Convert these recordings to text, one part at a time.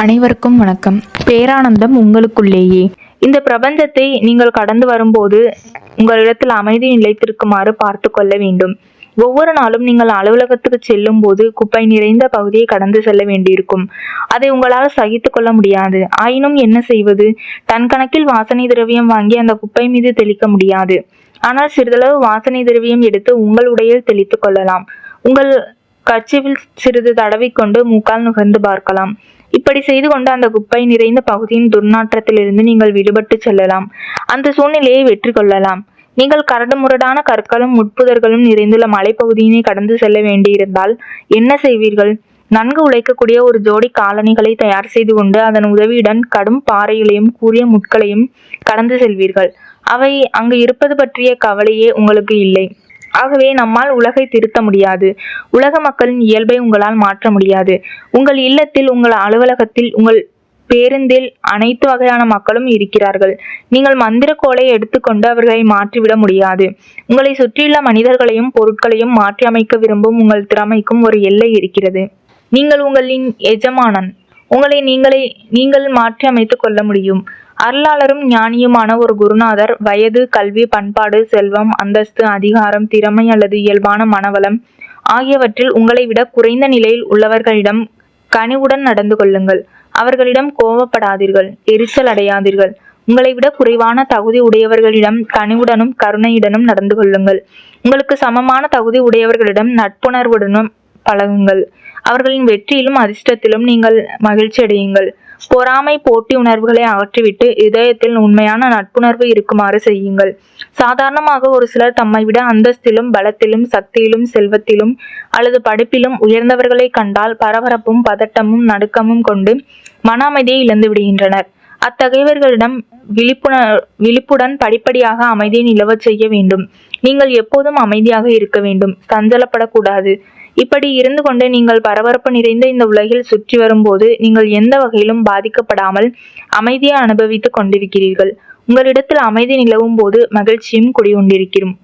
அனைவருக்கும் வணக்கம். பேரானந்தம் உங்களுக்குள்ளேயே. இந்த பிரபஞ்சத்தை நீங்கள் கடந்து வரும்போது உங்களிடத்தில் அமைதி நிலைத்திருக்குமாறு பார்த்து கொள்ள வேண்டும். ஒவ்வொரு நாளும் நீங்கள் அலுவலகத்துக்கு செல்லும் போது குப்பை நிறைந்த பகுதியை கடந்து செல்ல வேண்டியிருக்கும். அதை உங்களால் சகித்துக் கொள்ள முடியாது. ஆயினும் என்ன செய்வது? டன் கணக்கில் வாசனை திரவியம் வாங்கி அந்த குப்பை மீது தெளிக்க முடியாது. ஆனால் சிறிதளவு வாசனை திரவியம் எடுத்து உங்கள் உடையில் தெளித்துக் கொள்ளலாம். உங்கள் கட்சியில் சிறிது தடவிக்கொண்டு மூக்கால் நுகர்ந்து பார்க்கலாம். இப்படி செய்து கொண்டு அந்த குப்பை நிறைந்த பகுதியின் துர்நாற்றத்திலிருந்து நீங்கள் விடுபட்டு செல்லலாம். அந்த சூழ்நிலையை வெற்றி கொள்ளலாம். நீங்கள் கரடுமுரடான கற்களும் முட்புதர்களும் நிறைந்துள்ள மலைப்பகுதியினை கடந்து செல்ல வேண்டியிருந்தால் என்ன செய்வீர்கள்? நன்கு உழைக்கக்கூடிய ஒரு ஜோடி காலணிகளை தயார் செய்து கொண்டு அதன் உதவியுடன் கடும் பாறைகளையும் கூறிய முட்களையும் கடந்து செல்வீர்கள். அவை அங்கு இருப்பது பற்றிய கவலையே உங்களுக்கு இல்லை. ஆகவே நம்மால் உலகை திருத்த முடியாது. உலக மக்களின் இயல்பை உங்களால் மாற்ற முடியாது. உங்கள் இல்லத்தில் உங்கள் அலுவலகத்தில் உங்கள் பேருந்தில் அனைத்து வகையான மக்களும் இருக்கிறார்கள். நீங்கள் மந்திரக்கோலை எடுத்துக்கொண்டு அவர்களை மாற்றிவிட முடியாது. உங்களை சுற்றியுள்ள மனிதர்களையும் பொருட்களையும் மாற்றி அமைக்க விரும்பும் உங்கள் திறமைக்கும் ஒரு எல்லை இருக்கிறது. நீங்கள் உங்களின் எஜமானன். உங்களை நீங்களே நீங்கள் மாற்றி அமைத்துக் கொள்ள முடியும். அருளாளரும் ஞானியுமான ஒரு குருநாதர் வயது கல்வி பண்பாடு செல்வம் அந்தஸ்து அதிகாரம் திறமை அல்லது இயல்பான மனவளம் ஆகியவற்றில் உங்களை விட குறைந்த நிலையில் உள்ளவர்களிடம் கனிவுடன் நடந்து கொள்ளுங்கள். அவர்களிடம் கோபப்படாதீர்கள் எரிச்சல் அடையாதீர்கள். உங்களை விட குறைவான தகுதி உடையவர்களிடம் கனிவுடனும் கருணையுடனும் நடந்து கொள்ளுங்கள். உங்களுக்கு சமமான தகுதி உடையவர்களிடம் நட்புணர்வுடனும் பழகுங்கள். அவர்களின் வெற்றியிலும் அதிர்ஷ்டத்திலும் நீங்கள் மகிழ்ச்சி அடையுங்கள் பொறாமை போட்டி உணர்வுகளை அகற்றிவிட்டு இதயத்தில் உண்மையான நட்புணர்வு இருக்குமாறு செய்யுங்கள். சாதாரணமாக ஒரு சிலர் தம்மை விட அந்தஸ்திலும் பலத்திலும் சக்தியிலும் செல்வத்திலும் அல்லது படிப்பிலும் உயர்ந்தவர்களை கண்டால் பரபரப்பும் பதட்டமும் நடுக்கமும் கொண்டு மன அமைதியை இழந்து விடுகின்றனர். அத்தகையவர்களிடம் விழிப்புணர் விழிப்புடன் படிப்படியாக அமைதியை நிலவச் செய்ய வேண்டும். நீங்கள் எப்போதும் அமைதியாக இருக்க வேண்டும். சஞ்சலப்படக்கூடாது. இப்படி இருந்து கொண்டு நீங்கள் பரபரப்பு நிறைந்த இந்த உலகில் சுற்றி வரும்போது நீங்கள் எந்த வகையிலும் பாதிக்கப்படாமல் அமைதியை அனுபவித்துக் கொண்டிருக்கிறீர்கள். உங்களிடத்தில் அமைதி நிலவும் போது மகிழ்ச்சியும் குடிகொண்டிருக்கிறோம்.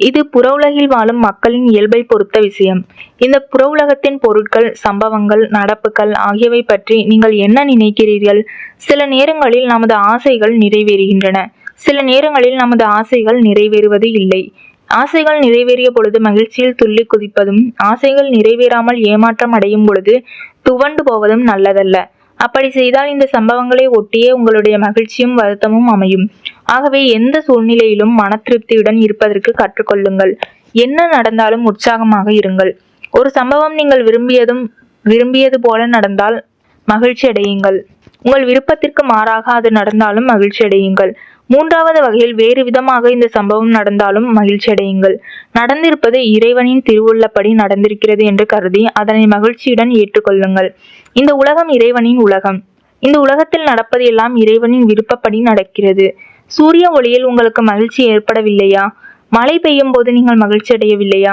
இது புற உலகில் வாழும் மக்களின் இயல்பை பொறுத்த விஷயம். இந்த புற உலகத்தின் பொருட்கள் சம்பவங்கள் நடப்புகள் ஆகியவை பற்றி நீங்கள் என்ன நினைக்கிறீர்கள்? சில நேரங்களில் நமது ஆசைகள் நிறைவேறுகின்றன. சில நேரங்களில் நமது ஆசைகள் நிறைவேறுவது இல்லை. ஆசைகள் நிறைவேறிய பொழுது மகிழ்ச்சியில் துள்ளி குதிப்பதும் ஆசைகள் நிறைவேறாமல் ஏமாற்றம் அடையும் பொழுது துவண்டு போவதும் நல்லதல்ல. அப்படி செய்தால் இந்த சம்பவங்களை ஒட்டியே உங்களுடைய மகிழ்ச்சியும் வருத்தமும் அமையும். ஆகவே எந்த சூழ்நிலையிலும் மன திருப்தியுடன் இருப்பதற்கு கற்றுக்கொள்ளுங்கள். என்ன நடந்தாலும் உற்சாகமாக இருங்கள். ஒரு சம்பவம் நீங்கள் விரும்பியதும் விரும்பியது போல நடந்தால் மகிழ்ச்சி அடையுங்கள் உங்கள் விருப்பத்திற்கு மாறாக அது நடந்தாலும் மகிழ்ச்சி அடையுங்கள். மூன்றாவது வகையில் வேறு விதமாக இந்த சம்பவம் நடந்தாலும் மகிழ்ச்சி அடையுங்கள். நடந்திருப்பது இறைவனின் திருவுள்ளப்படி நடந்திருக்கிறது என்று கருதி அதனை மகிழ்ச்சியுடன் ஏற்றுக்கொள்ளுங்கள். இந்த உலகம் இறைவனின் உலகம். இந்த உலகத்தில் நடப்பது எல்லாம் இறைவனின் விருப்பப்படி நடக்கிறது. சூரிய ஒளியில் உங்களுக்கு மகிழ்ச்சி ஏற்படவில்லையா? மழை பெய்யும் போது நீங்கள் மகிழ்ச்சி அடையவில்லையா?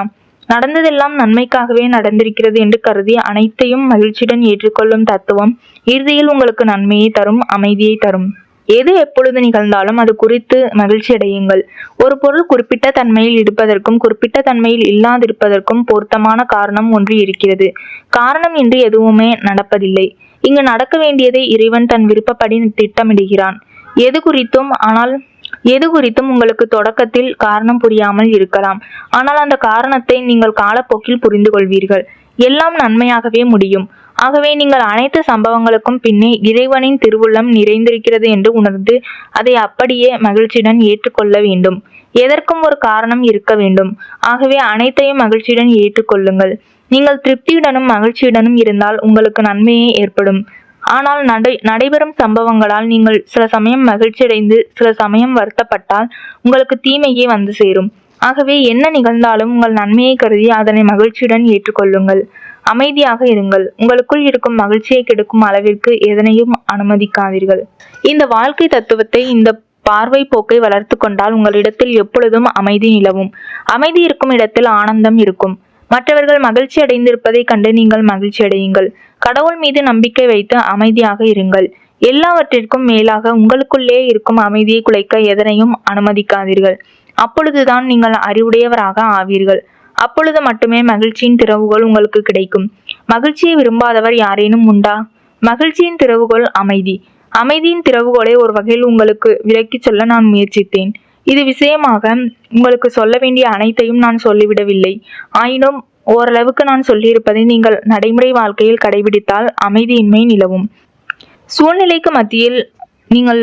நடந்ததெல்லாம் நன்மைக்காகவே நடந்திருக்கிறது என்று கருதி அனைத்தையும் மகிழ்ச்சியுடன் ஏற்றுக்கொள்ளும் தத்துவம் இறுதியில் உங்களுக்கு நன்மையை தரும் அமைதியை தரும். எது எப்பொழுது நிகழ்ந்தாலும் அது குறித்து மகிழ்ச்சி அடையுங்கள். ஒரு பொருள் குறிப்பிட்ட தன்மையில் இருப்பதற்கும் குறிப்பிட்ட தன்மையில் இல்லாதிருப்பதற்கும் பொருத்தமான காரணம் ஒன்று இருக்கிறது. காரணம் இன்றி எதுவுமே நடப்பதில்லை. இங்கு நடக்க வேண்டியதை இறைவன் தன் விருப்பப்படி திட்டமிடுகிறான். எது குறித்தும் ஆனால் எது குறித்தும் உங்களுக்கு தொடக்கத்தில் காரணம் புரியாமல் இருக்கலாம். ஆனால் அந்த காரணத்தை நீங்கள் காலப்போக்கில் புரிந்து கொள்வீர்கள். எல்லாம் நன்மையாகவே முடியும். ஆகவே நீங்கள் அனைத்து சம்பவங்களுக்கும் பின்னே இறைவனின் திருவுள்ளம் நிறைந்திருக்கிறது என்று உணர்ந்து அதை அப்படியே மகிழ்ச்சியுடன் ஏற்றுக்கொள்ள வேண்டும். எதற்கும் ஒரு காரணம் இருக்க வேண்டும். ஆகவே அனைத்தையும் மகிழ்ச்சியுடன் ஏற்றுக்கொள்ளுங்கள். நீங்கள் திருப்தியுடனும் மகிழ்ச்சியுடனும் இருந்தால் உங்களுக்கு நன்மையே ஏற்படும். ஆனால் நடை நடைபெறும் சம்பவங்களால் நீங்கள் சில சமயம் மகிழ்ச்சியடைந்து சில சமயம் வருத்தப்பட்டால் உங்களுக்கு தீமையே வந்து சேரும். ஆகவே என்ன நிகழ்ந்தாலும் உங்கள் நன்மையை கருதி அதனை மகிழ்ச்சியுடன் ஏற்றுக்கொள்ளுங்கள். அமைதியாக இருங்கள். உங்களுக்குள் இருக்கும் மகிழ்ச்சியை கெடுக்கும் அளவிற்கு எதனையும் அனுமதிக்காதீர்கள். இந்த வாழ்க்கை தத்துவத்தை இந்த பார்வை போக்கை வளர்த்து கொண்டால் உங்களிடத்தில் எப்பொழுதும் அமைதி நிலவும். அமைதி இருக்கும் இடத்தில் ஆனந்தம் இருக்கும். மற்றவர்கள் மகிழ்ச்சி அடைந்திருப்பதை கண்டு நீங்கள் மகிழ்ச்சி அடையுங்கள் கடவுள் மீது நம்பிக்கை வைத்து அமைதியாக இருங்கள். எல்லாவற்றிற்கும் மேலாக உங்களுக்குள்ளே இருக்கும் அமைதியை குலைக்க எதனையும் அனுமதிக்காதீர்கள். அப்பொழுதுதான் நீங்கள் அறிவுடையவராக ஆவீர்கள். அப்பொழுது மட்டுமே மகிழ்ச்சியின் திறவுகள் உங்களுக்கு கிடைக்கும். மகிழ்ச்சியை விரும்பாதவர் யாரேனும் உண்டா? மகிழ்ச்சியின் திறவுகோல் அமைதி. அமைதியின் திறவுகோலை ஒரு வகையில் உங்களுக்கு விலக்கிச் சொல்ல நான் முயற்சித்தேன். இது விஷயமாக உங்களுக்கு சொல்ல வேண்டிய அனைத்தையும் நான் சொல்லிவிடவில்லை. ஆயினும் ஓரளவுக்கு நான் சொல்லியிருப்பதை நீங்கள் நடைமுறை வாழ்க்கையில் கடைபிடித்தால் அமைதியின்மை நிலவும். சூழ்நிலைக்கு மத்தியில் நீங்கள்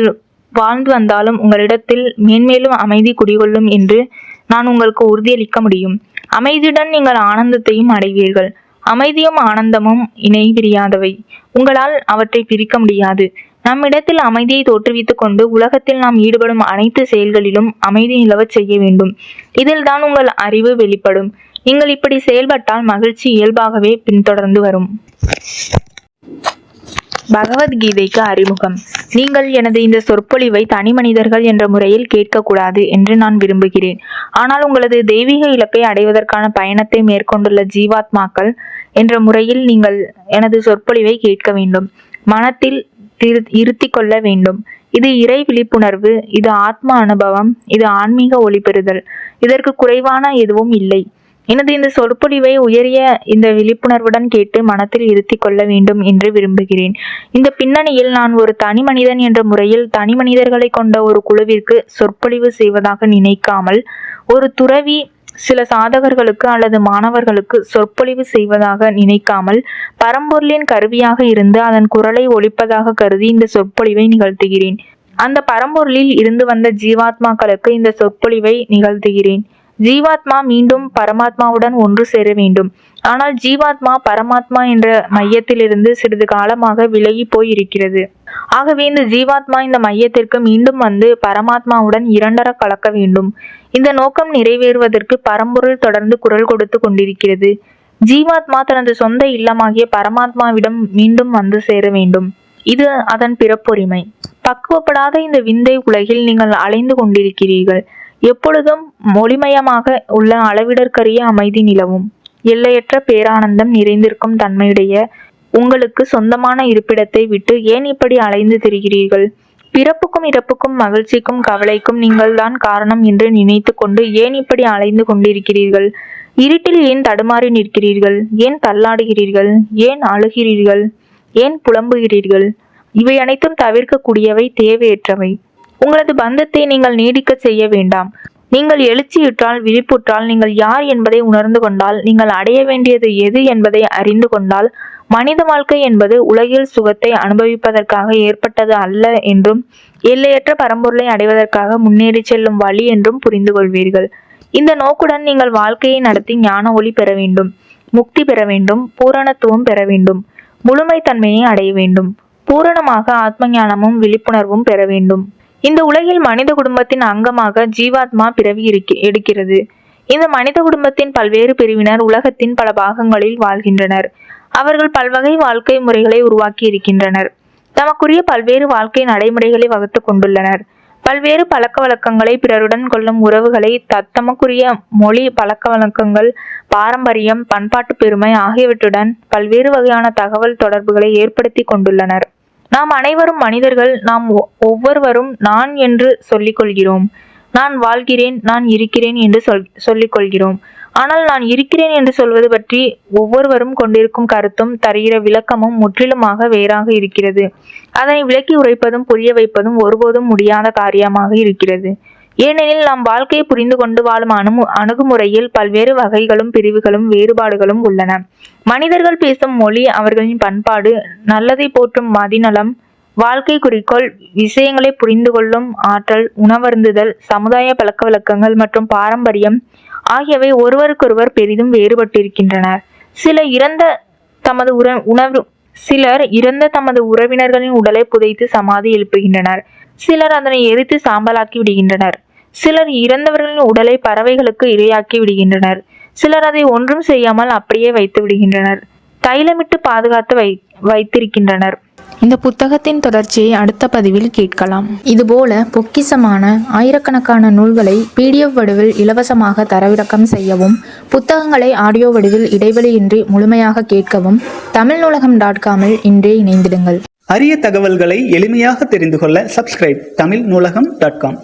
வாழ்ந்து வந்தாலும் உங்களிடத்தில் மேன்மேலும் அமைதி குடிகொள்ளும் என்று நான் உங்களுக்கு உறுதியளிக்க முடியும். அமைதியுடன் நீங்கள் ஆனந்தத்தையும் அடைவீர்கள். அமைதியும் ஆனந்தமும் இணை பிரியாதவை உங்களால் அவற்றை பிரிக்க முடியாது. நம்மிடத்தில் அமைதியை தோற்றுவித்துக் கொண்டு உலகத்தில் நாம் ஈடுபடும் அனைத்து செயல்களிலும் அமைதி நிலவச் செய்ய வேண்டும். இதில்தான் உங்கள் அறிவு வெளிப்படும். நீங்கள் இப்படி செயல்பட்டால் மகிழ்ச்சி இயல்பாகவே பின்தொடர்ந்து வரும். பகவத்கீதைக்கு அறிமுகம். நீங்கள் எனது இந்த சொற்பொழிவை தனி மனிதர்கள் என்ற முறையில் கேட்கக்கூடாது என்று நான் விரும்புகிறேன். ஆனால் உங்களது தெய்வீக இலக்கை அடைவதற்கான பயணத்தை மேற்கொண்டுள்ள ஜீவாத்மாக்கள் என்ற முறையில் நீங்கள் எனது சொற்பொழிவை கேட்க வேண்டும். மனத்தில் திரு- இருத்திக் கொள்ள வேண்டும். இது இறை விழிப்புணர்வு இது ஆத்ம அனுபவம் இது ஆன்மீக ஒளிபெறுதல். இதற்கு குறைவான எதுவும் இல்லை. எனது இந்த சொற்பொழிவை உயரிய இந்த விழிப்புணர்வுடன் கேட்டு மனத்தில் இருத்தி கொள்ள வேண்டும் என்று விரும்புகிறேன். இந்த பின்னணியில் நான் ஒரு தனி மனிதன் என்ற முறையில் தனி மனிதர்களை கொண்ட ஒரு குழுவிற்கு சொற்பொழிவு செய்வதாக நினைக்காமல் ஒரு துறவி சில சாதகர்களுக்கு அல்லது மாணவர்களுக்கு சொற்பொழிவு செய்வதாக நினைக்காமல் பரம்பொருளின் கருவியாக இருந்து அதன் குரலை ஒழிப்பதாக கருதி இந்த சொற்பொழிவை நிகழ்த்துகிறேன். அந்த பரம்பொருளில் இருந்து வந்த ஜீவாத்மாக்களுக்கு இந்த சொற்பொழிவை நிகழ்த்துகிறேன். ஜீவாத்மா மீண்டும் பரமாத்மாவுடன் ஒன்று சேர வேண்டும். ஆனால் ஜீவாத்மா பரமாத்மா என்ற மையத்திலிருந்து சிறிது காலமாக விலகி போய் இருக்கிறது ஆகவே இந்த ஜீவாத்மா இந்த மையத்திற்கு மீண்டும் வந்து பரமாத்மாவுடன் இரண்டர கலக்க வேண்டும். இந்த நோக்கம் நிறைவேறுவதற்கு பரம்பொருள் தொடர்ந்து குரல் கொடுத்து கொண்டிருக்கிறது. ஜீவாத்மா தனது சொந்த இல்லமாகிய பரமாத்மாவிடம் மீண்டும் வந்து சேர வேண்டும். இது அதன் பிறப்புரிமை பக்குவப்படாத இந்த விந்தை உலகில் நீங்கள் அலைந்து கொண்டிருக்கிறீர்கள். எப்பொழுதும் ஒளிமயமாக உள்ள அளவிடற்கரிய அமைதி நிலவும். எல்லையற்ற பேரானந்தம் நிறைந்திருக்கும் தன்மையுடைய உங்களுக்கு சொந்தமான இருப்பிடத்தை விட்டு ஏன் இப்படி அலைந்து திரிகிறீர்கள்? பிறப்புக்கும் இறப்புக்கும் மகிழ்ச்சிக்கும் கவலைக்கும் நீங்கள்தான் காரணம் என்று நினைத்து கொண்டு ஏன் இப்படி அலைந்து கொண்டிருக்கிறீர்கள்? இருட்டில் ஏன் தடுமாறி நிற்கிறீர்கள்? ஏன் தள்ளாடுகிறீர்கள்? ஏன் அழுகிறீர்கள்? ஏன் புலம்புகிறீர்கள்? இவை அனைத்தும் தவிர்க்கக்கூடியவை தேவையற்றவை. உங்களது பந்தத்தை நீங்கள் நீடிக்கச் செய்ய வேண்டாம். நீங்கள் எழுச்சியுற்றால் விழிப்புற்றால் நீங்கள் யார் என்பதை உணர்ந்து கொண்டால் நீங்கள் அடைய வேண்டியது எது என்பதை அறிந்து கொண்டால் மனித வாழ்க்கை என்பது உலகில் சுகத்தை அனுபவிப்பதற்காக ஏற்பட்டது அல்ல என்றும் எல்லையற்ற பரம்பொருளை அடைவதற்காக முன்னேறி செல்லும் வழி என்றும் புரிந்து கொள்வீர்கள் இந்த நோக்குடன் நீங்கள் வாழ்க்கையை நடத்தி ஞான ஒளி பெற வேண்டும் முக்தி பெற வேண்டும் பூரணத்துவம் பெற வேண்டும் முழுமைத்தன்மையை அடைய வேண்டும் பூரணமாக ஆத்ம ஞானமும் விழிப்புணர்வும் பெற வேண்டும். இந்த உலகில் மனித குடும்பத்தின் அங்கமாக ஜீவாத்மா பிறவி எடுக்கிறது. இந்த மனித குடும்பத்தின் பல்வேறு பிரிவினர் உலகத்தின் பல பாகங்களில் வாழ்கின்றனர். அவர்கள் பல்வகை வாழ்க்கை முறைகளை உருவாக்கி இருக்கின்றனர். தமக்குரிய பல்வேறு வாழ்க்கை நடைமுறைகளை வகுத்து கொண்டுள்ளனர். பல்வேறு பழக்க வழக்கங்களை பிறருடன் கொள்ளும் உறவுகளை தத்தமக்குரிய மொழி பழக்க வழக்கங்கள் பாரம்பரியம் பண்பாட்டு பெருமை ஆகியவற்றுடன் பல்வேறு வகையான தகவல் தொடர்புகளை ஏற்படுத்தி கொண்டுள்ளனர். நாம் அனைவரும் மனிதர்கள் நாம் ஒ- ஒவ்வொருவரும் நான் என்று சொல்லிக்கொள்கிறோம். நான் வாழ்கிறேன் நான் இருக்கிறேன் என்று சொல் சொல்லிக்கொள்கிறோம். ஆனால் நான் இருக்கிறேன் என்று சொல்வது பற்றி ஒவ்வொருவரும் கொண்டிருக்கும் கருத்தும் தருகிற விளக்கமும் முற்றிலுமாக வேறாக இருக்கிறது. அதனை விளக்கி உரைப்பதும் புரிய வைப்பதும் ஒருபோதும் முடியாத காரியமாக இருக்கிறது. ஏனெனில் நாம் வாழ்க்கையை புரிந்து கொண்டு வாழும் அணு அணுகுமுறையில் பல்வேறு வகைகளும் பிரிவுகளும் வேறுபாடுகளும் உள்ளன. மனிதர்கள் பேசும் மொழி அவர்களின் பண்பாடு நல்லதை போற்றும் மதிநலம் வாழ்க்கை குறிக்கோள் விஷயங்களை புரிந்து கொள்ளும் ஆற்றல் உணவருந்துதல் சமுதாய பழக்கவழக்கங்கள் மற்றும் பாரம்பரியம் ஆகியவை ஒருவருக்கொருவர் பெரிதும் வேறுபட்டிருக்கின்றன. சில இறந்த தமது உற உணவு சிலர் இறந்த தமது உறவினர்களின் உடலை புதைத்து சமாதி எழுப்புகின்றனர். சிலர் அதனை எரித்து சாம்பலாக்கி விடுகின்றனர். சிலர் இறந்தவர்களின் உடலை பறவைகளுக்கு இரையாக்கி விடுகின்றனர். சிலர் அதை ஒன்றும் செய்யாமல் அப்படியே வைத்து விடுகின்றனர். தைலமிட்டு பாதுகாத்து வை வைத்திருக்கின்றனர். இந்த புத்தகத்தின் தொடர்ச்சியை அடுத்த பதிவில் கேட்கலாம். இதுபோல பொக்கிசமான ஆயிரக்கணக்கான நூல்களை பிடிஎஃப் வடிவில் இலவசமாக தரவிறக்கம் செய்யவும் புத்தகங்களை ஆடியோ வடிவில் இடைவெளியின்றி முழுமையாக கேட்கவும் தமிழ் நூலகம் டாட் காமில் இன்றே இணைந்திடுங்கள். அரிய தகவல்களை எளிமையாக தெரிந்து கொள்ள சப்ஸ்கிரைப் தமிழ் நூலகம் டாட் காம்